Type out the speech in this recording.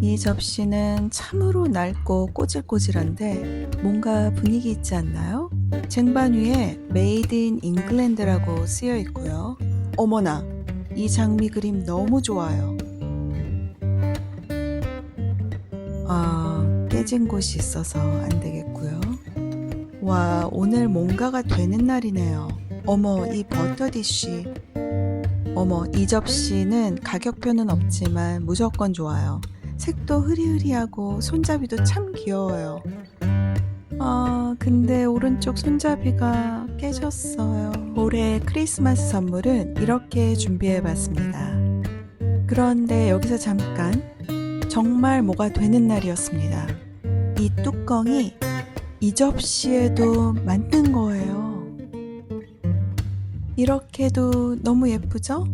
이 접시는 참으로 낡고 꼬질꼬질한데 뭔가 분위기 있지 않나요? 쟁반 위에 메이드 인 잉글랜드라고 쓰여 있고요. 어머나, 이 장미 그림 너무 좋아요. 아, 깨진 곳이 있어서 안 되겠고요. 와, 오늘 뭔가가 되는 날이네요. 어머, 이 버터 디쉬. 어머, 이 접시는 가격표는 없지만 무조건 좋아요. 색도 흐리흐리하고 손잡이도 참 귀여워요. 아, 근데 오른쪽 손잡이가 깨졌어요. 올해 크리스마스 선물은 이렇게 준비해 봤습니다. 그런데 여기서 잠깐 정말 뭐가 되는 날이었습니다. 이 뚜껑이 이 접시에도 만든 거예요. 이렇게도 너무 예쁘죠?